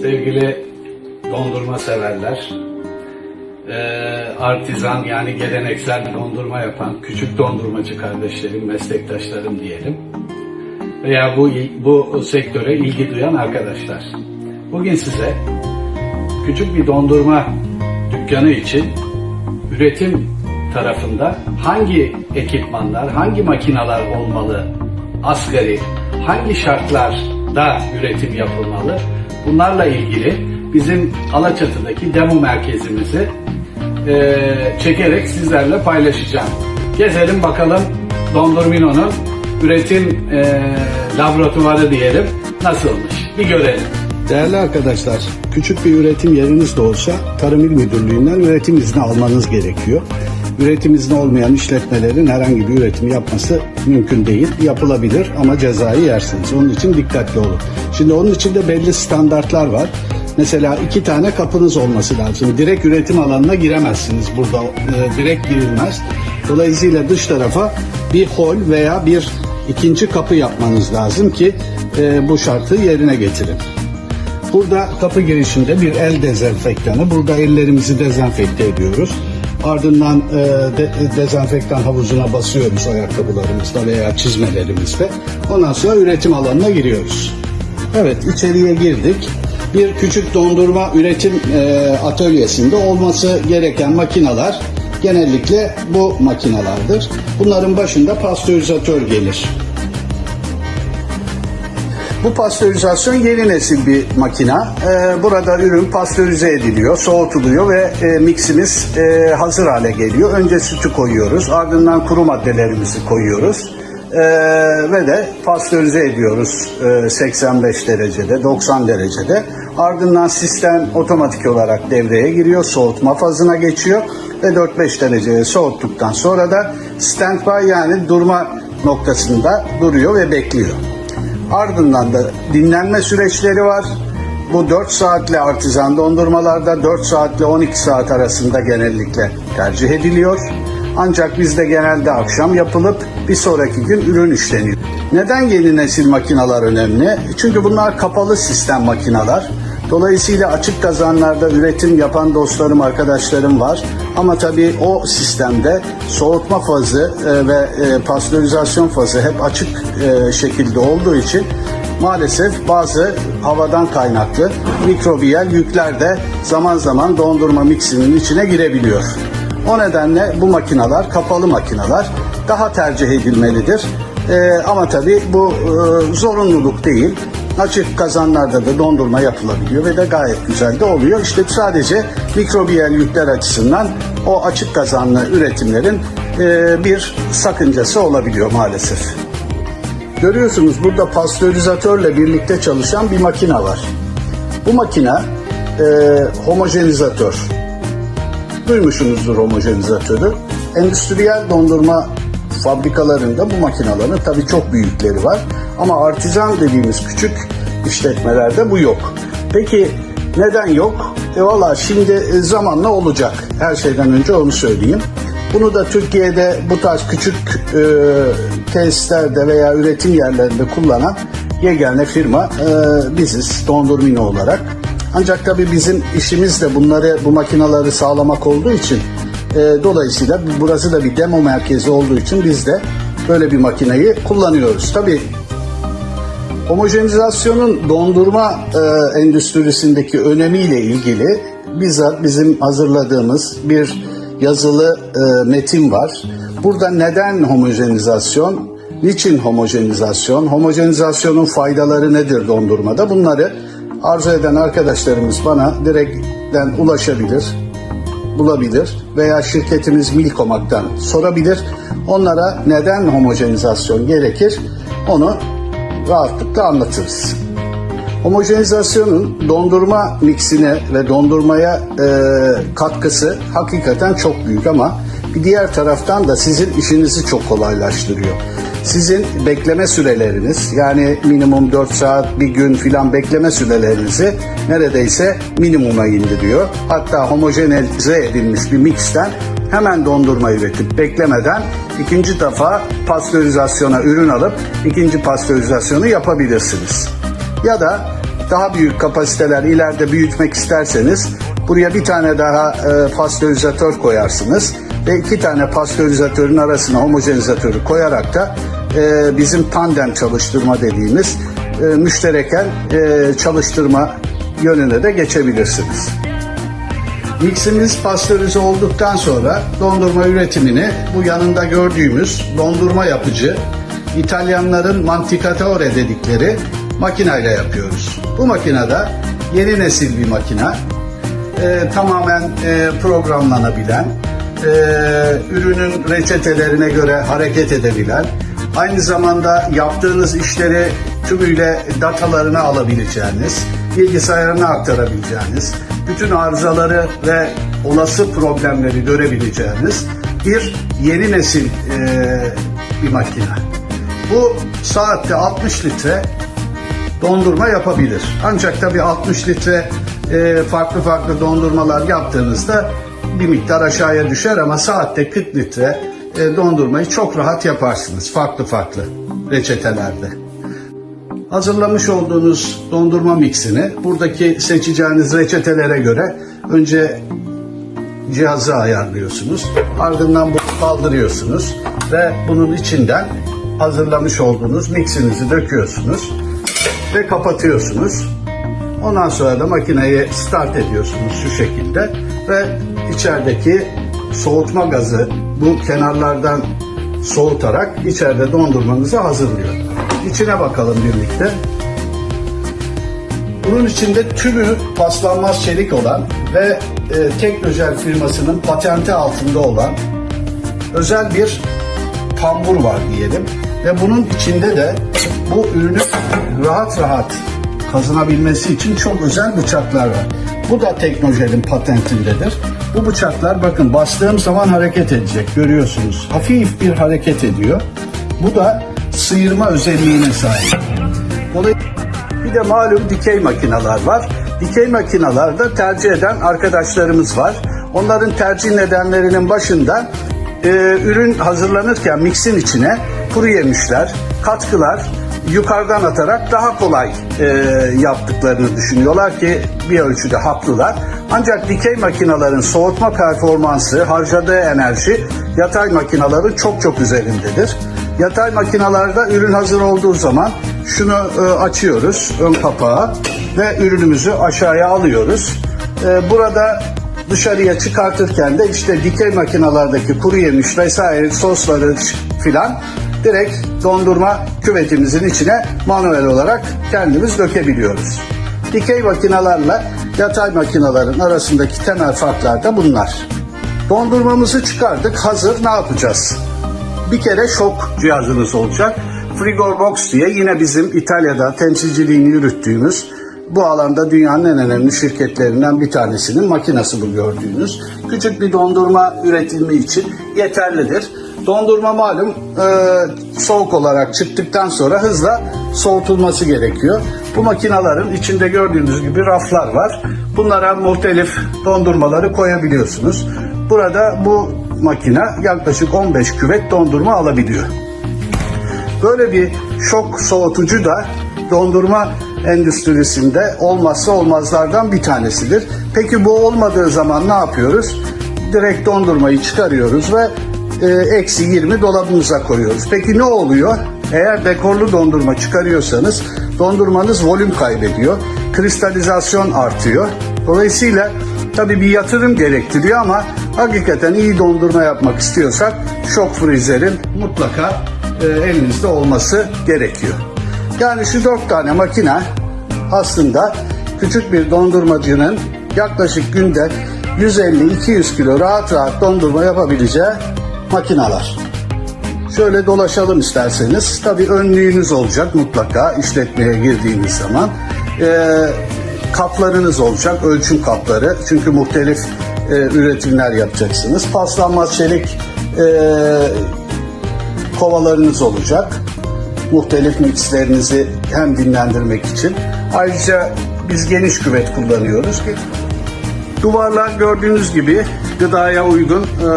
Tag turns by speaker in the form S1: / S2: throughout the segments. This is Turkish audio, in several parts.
S1: Sevgili dondurma severler, eee, artizan yani geleneksel dondurma yapan küçük dondurmacı kardeşlerim, meslektaşlarım diyelim veya bu bu sektöre ilgi duyan arkadaşlar. Bugün size küçük bir dondurma dükkanı için üretim tarafında hangi ekipmanlar, hangi makineler olmalı, asgari, hangi şartlarda üretim yapılmalı, bunlarla ilgili bizim Alaçatı'daki demo merkezimizi eee, çekerek sizlerle paylaşacağım. Gezelim bakalım Dondurmino'nun üretim eee, laboratuvarı diyelim nasılmış bir görelim.
S2: Değerli arkadaşlar, küçük bir üretim yeriniz de olsa Tarım İl Müdürlüğü'nden üretim izni almanız gerekiyor. Üretim izni olmayan işletmelerin herhangi bir üretim yapması mümkün değil. Yapılabilir ama cezayı yersiniz. Onun için dikkatli olun. Şimdi onun için de belli standartlar var. Mesela iki tane kapınız olması lazım. Direkt üretim alanına giremezsiniz burada. e, direkt girilmez. Dolayısıyla dış tarafa bir hol veya bir ikinci kapı yapmanız lazım ki e, bu şartı yerine getirin. Burada kapı girişinde bir el dezenfektanı. Burada ellerimizi dezenfekte ediyoruz. Ardından e, de- dezenfektan havuzuna basıyoruz ayakkabılarımızla veya çizmelerimizle. Ondan sonra üretim alanına giriyoruz. Evet içeriye girdik. Bir küçük dondurma üretim e, atölyesinde olması gereken makineler genellikle bu makinelerdir. Bunların başında pastörizatör gelir. Bu pastörizasyon yeni nesil bir makina. Ee, burada ürün pastörize ediliyor, soğutuluyor ve e, miximiz e, hazır hale geliyor. Önce sütü koyuyoruz, ardından kuru maddelerimizi koyuyoruz. Ee, ve de pastörize ediyoruz e, 85 derecede, 90 derecede. Ardından sistem otomatik olarak devreye giriyor, soğutma fazına geçiyor ve 4-5 dereceye soğuttuktan sonra da standby yani durma noktasında duruyor ve bekliyor. Ardından da dinlenme süreçleri var. Bu 4 saatle artizan dondurmalarda 4 saatle 12 saat arasında genellikle tercih ediliyor. Ancak bizde genelde akşam yapılıp bir sonraki gün ürün işleniyor. Neden yeni nesil makineler önemli? Çünkü bunlar kapalı sistem makineler. Dolayısıyla açık kazanlarda üretim yapan dostlarım, arkadaşlarım var. Ama tabii o sistemde soğutma fazı e, ve e, pastörizasyon fazı hep açık e, şekilde olduğu için maalesef bazı havadan kaynaklı mikrobiyel yükler de zaman zaman dondurma miksinin içine girebiliyor. O nedenle bu makineler kapalı makineler daha tercih edilmelidir. E, ama tabii bu e, zorunluluk değil. Açık kazanlarda da dondurma yapılabiliyor ve de gayet güzel de oluyor. İşte sadece mikrobiyel yükler açısından o açık kazanlı üretimlerin e, bir sakıncası olabiliyor maalesef. Görüyorsunuz burada pastörizatörle birlikte çalışan bir makine var. Bu makine e, homojenizatör. Duymuşsunuzdur homojenizatörü. Endüstriyel dondurma fabrikalarında bu makinelerin tabii çok büyükleri var. Ama artizan dediğimiz küçük işletmelerde bu yok. Peki neden yok? E valla şimdi e, zamanla olacak. Her şeyden önce onu söyleyeyim. Bunu da Türkiye'de bu tarz küçük e, tesislerde veya üretim yerlerinde kullanan yegane firma e, biziz Dondurmino olarak. Ancak tabii bizim işimiz de bunları bu makinaları sağlamak olduğu için e, dolayısıyla burası da bir demo merkezi olduğu için biz de böyle bir makineyi kullanıyoruz. Tabii homojenizasyonun dondurma e, endüstrisindeki önemiyle ilgili bizzat bizim hazırladığımız bir yazılı e, metin var. Burada neden homojenizasyon, niçin homojenizasyon, homojenizasyonun faydaları nedir dondurmada bunları arzu eden arkadaşlarımız bana direkten ulaşabilir, bulabilir veya şirketimiz Milkomak'tan sorabilir. Onlara neden homojenizasyon gerekir onu rahatlıkla anlatırız. Homojenizasyonun dondurma miksine ve dondurmaya e, katkısı hakikaten çok büyük ama bir diğer taraftan da sizin işinizi çok kolaylaştırıyor. Sizin bekleme süreleriniz yani minimum 4 saat bir gün filan bekleme sürelerinizi neredeyse minimuma indiriyor. Hatta homojenize edilmiş bir mixten hemen dondurma üretip beklemeden ikinci defa pastörizasyona ürün alıp ikinci pastörizasyonu yapabilirsiniz. Ya da daha büyük kapasiteler ileride büyütmek isterseniz buraya bir tane daha e, pastörizatör koyarsınız ve iki tane pastörizatörün arasına homojenizatörü koyarak da e, bizim tandem çalıştırma dediğimiz e, müştereken e, çalıştırma yönüne de geçebilirsiniz. Miximiz pastörize olduktan sonra dondurma üretimini bu yanında gördüğümüz dondurma yapıcı İtalyanların manticatore dedikleri makineyle yapıyoruz. Bu makinede yeni nesil bir makina. Ee, tamamen e, programlanabilen, e, ürünün reçetelerine göre hareket edebilen, aynı zamanda yaptığınız işleri tümüyle datalarını alabileceğiniz, bilgisayarına aktarabileceğiniz, bütün arızaları ve olası problemleri görebileceğiniz bir yeni nesil e, bir makine. Bu saatte 60 litre dondurma yapabilir. Ancak tabii 60 litre e, farklı farklı dondurmalar yaptığınızda bir miktar aşağıya düşer ama saatte 40 litre e, dondurmayı çok rahat yaparsınız farklı farklı reçetelerde. Hazırlamış olduğunuz dondurma mixini buradaki seçeceğiniz reçetelere göre önce cihazı ayarlıyorsunuz. Ardından bunu kaldırıyorsunuz ve bunun içinden hazırlamış olduğunuz mixinizi döküyorsunuz ve kapatıyorsunuz. Ondan sonra da makineyi start ediyorsunuz şu şekilde ve içerideki soğutma gazı bu kenarlardan soğutarak içeride dondurmanızı hazırlıyor. İçine bakalım birlikte. Bunun içinde tümü paslanmaz çelik olan ve e, Teknogel firmasının patenti altında olan özel bir tambur var diyelim. Ve bunun içinde de bu ürünü rahat rahat kazınabilmesi için çok özel bıçaklar var. Bu da Teknojel'in patentindedir. Bu bıçaklar bakın bastığım zaman hareket edecek görüyorsunuz. Hafif bir hareket ediyor. Bu da sıyırma özelliğine sahip. Bir de malum dikey makineler var. Dikey makinelerde tercih eden arkadaşlarımız var. Onların tercih nedenlerinin başında e, ürün hazırlanırken mixin içine kuru yemişler, katkılar yukarıdan atarak daha kolay e, yaptıklarını düşünüyorlar ki bir ölçüde haklılar. Ancak dikey makinelerin soğutma performansı, harcadığı enerji yatay makinelerin çok çok üzerindedir. Yatay makinalarda ürün hazır olduğu zaman şunu e, açıyoruz ön kapağı ve ürünümüzü aşağıya alıyoruz. E, burada dışarıya çıkartırken de işte dikey makinalardaki kuru yemiş vesaire sosları filan direkt dondurma küvetimizin içine manuel olarak kendimiz dökebiliyoruz. Dikey makinalarla yatay makinaların arasındaki temel farklar da bunlar. Dondurmamızı çıkardık. Hazır ne yapacağız? Bir kere şok cihazınız olacak. Frigorbox diye yine bizim İtalya'da temsilciliğini yürüttüğümüz bu alanda dünyanın en önemli şirketlerinden bir tanesinin makinesi bu gördüğünüz. Küçük bir dondurma üretimi için yeterlidir. Dondurma malum e, soğuk olarak çıktıktan sonra hızla soğutulması gerekiyor. Bu makinelerin içinde gördüğünüz gibi raflar var. Bunlara muhtelif dondurmaları koyabiliyorsunuz. Burada bu makine yaklaşık 15 küvet dondurma alabiliyor. Böyle bir şok soğutucu da dondurma endüstrisinde olmazsa olmazlardan bir tanesidir. Peki bu olmadığı zaman ne yapıyoruz? Direkt dondurmayı çıkarıyoruz ve eksi 20 dolabımıza koyuyoruz. Peki ne oluyor? Eğer dekorlu dondurma çıkarıyorsanız dondurmanız volüm kaybediyor. Kristalizasyon artıyor. Dolayısıyla tabii bir yatırım gerektiriyor ama hakikaten iyi dondurma yapmak istiyorsak şok freezerin mutlaka e, elinizde olması gerekiyor. Yani şu dört tane makine aslında küçük bir dondurmacının yaklaşık günde 150-200 kilo rahat rahat dondurma yapabileceği makineler. Şöyle dolaşalım isterseniz. Tabii önlüğünüz olacak mutlaka işletmeye girdiğiniz zaman. Ee, kaplarınız olacak, ölçüm kapları. Çünkü muhtelif e, üretimler yapacaksınız. Paslanmaz çelik e, kovalarınız olacak. Muhtelif mixlerinizi hem dinlendirmek için. Ayrıca biz geniş küvet kullanıyoruz. Duvarlar gördüğünüz gibi gıdaya uygun e,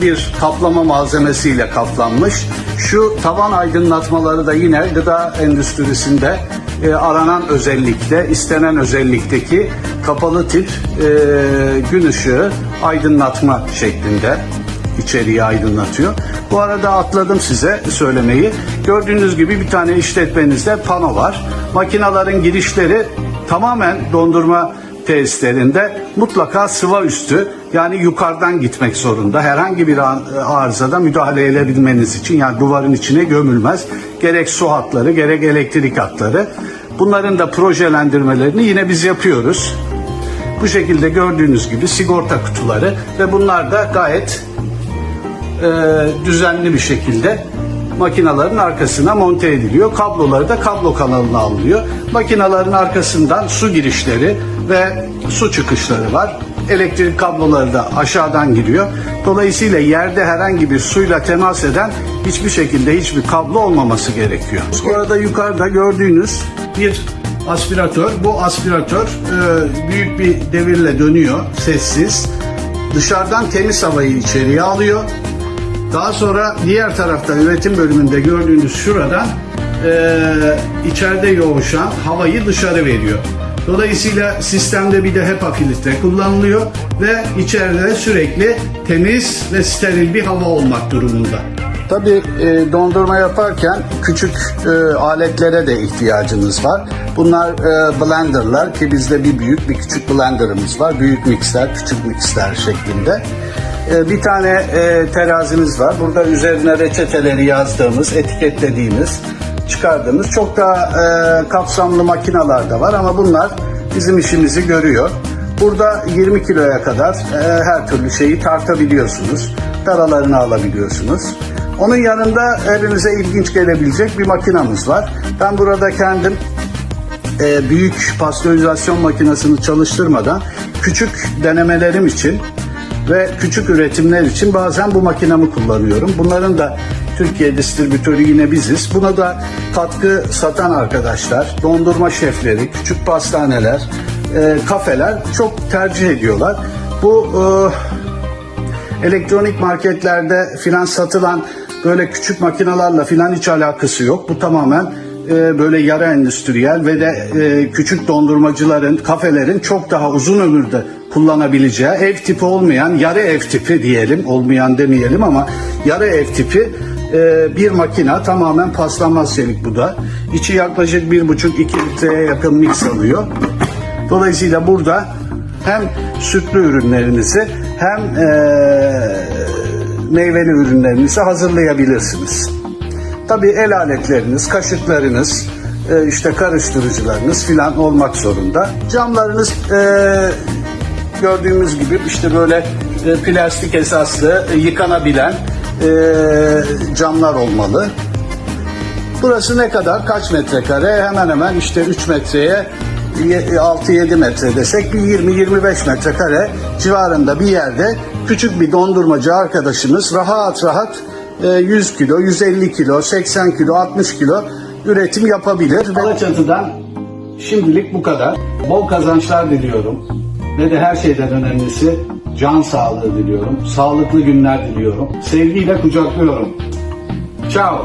S2: bir kaplama malzemesiyle kaplanmış. Şu tavan aydınlatmaları da yine gıda endüstrisinde e, aranan özellikte, istenen özellikteki kapalı tip e, gün ışığı aydınlatma şeklinde içeriği aydınlatıyor. Bu arada atladım size söylemeyi. Gördüğünüz gibi bir tane işletmenizde pano var. Makinaların girişleri tamamen dondurma tesislerinde mutlaka sıva üstü yani yukarıdan gitmek zorunda. Herhangi bir arızada müdahale edebilmeniz için yani duvarın içine gömülmez. Gerek su hatları gerek elektrik hatları. Bunların da projelendirmelerini yine biz yapıyoruz. Bu şekilde gördüğünüz gibi sigorta kutuları ve bunlar da gayet e, düzenli bir şekilde makinaların arkasına monte ediliyor. Kabloları da kablo kanalına alınıyor. Makinaların arkasından su girişleri ve su çıkışları var. Elektrik kabloları da aşağıdan giriyor. Dolayısıyla yerde herhangi bir suyla temas eden hiçbir şekilde hiçbir kablo olmaması gerekiyor. Bu arada yukarıda gördüğünüz bir aspiratör. Bu aspiratör e, büyük bir devirle dönüyor, sessiz. Dışarıdan temiz havayı içeriye alıyor. Daha sonra diğer tarafta üretim bölümünde gördüğünüz şuradan eee içeride yoğuşan havayı dışarı veriyor. Dolayısıyla sistemde bir de HEPA filtre kullanılıyor ve içeride sürekli temiz ve steril bir hava olmak durumunda. Tabii e, dondurma yaparken küçük e, aletlere de ihtiyacınız var. Bunlar e, blenderlar ki bizde bir büyük bir küçük blenderımız var. Büyük mikser, küçük mikser şeklinde. E, bir tane e, terazimiz var. Burada üzerine reçeteleri yazdığımız, etiketlediğimiz, çıkardığımız çok daha e, kapsamlı makineler de var ama bunlar bizim işimizi görüyor. Burada 20 kiloya kadar e, her türlü şeyi tartabiliyorsunuz. Daralarını alabiliyorsunuz. Onun yanında elinize ilginç gelebilecek bir makinamız var. Ben burada kendim büyük pastörizasyon makinesini çalıştırmadan küçük denemelerim için ve küçük üretimler için bazen bu makinamı kullanıyorum. Bunların da Türkiye distribütörü yine biziz. Buna da katkı satan arkadaşlar, dondurma şefleri, küçük pastaneler, e, kafeler çok tercih ediyorlar. Bu e, elektronik marketlerde filan satılan böyle küçük makinalarla filan hiç alakası yok. Bu tamamen e, böyle yarı endüstriyel ve de e, küçük dondurmacıların, kafelerin çok daha uzun ömürde kullanabileceği ev tipi olmayan yarı ev tipi diyelim, olmayan demeyelim ama yarı ev tipi e, bir makina tamamen paslanmaz çelik bu da. İçi yaklaşık 1,5-2 litreye yakın mix alıyor. Dolayısıyla burada hem sütlü ürünlerinizi hem eee, meyveli ürünlerinizi hazırlayabilirsiniz. Tabii el aletleriniz, kaşıklarınız, e, işte karıştırıcılarınız filan olmak zorunda. Camlarınız e, gördüğümüz gibi işte böyle e, plastik esaslı e, yıkanabilen e, camlar olmalı. Burası ne kadar? Kaç metrekare? Hemen hemen işte 3 metreye 6-7 metre desek bir 20-25 metrekare civarında bir yerde küçük bir dondurmacı arkadaşımız rahat rahat e, 100 kilo, 150 kilo, 80 kilo, 60 kilo üretim yapabilir. Alaçatı'dan şimdilik bu kadar. Bol kazançlar diliyorum ve de her şeyden önemlisi can sağlığı diliyorum. Sağlıklı günler diliyorum. Sevgiyle kucaklıyorum. Ciao.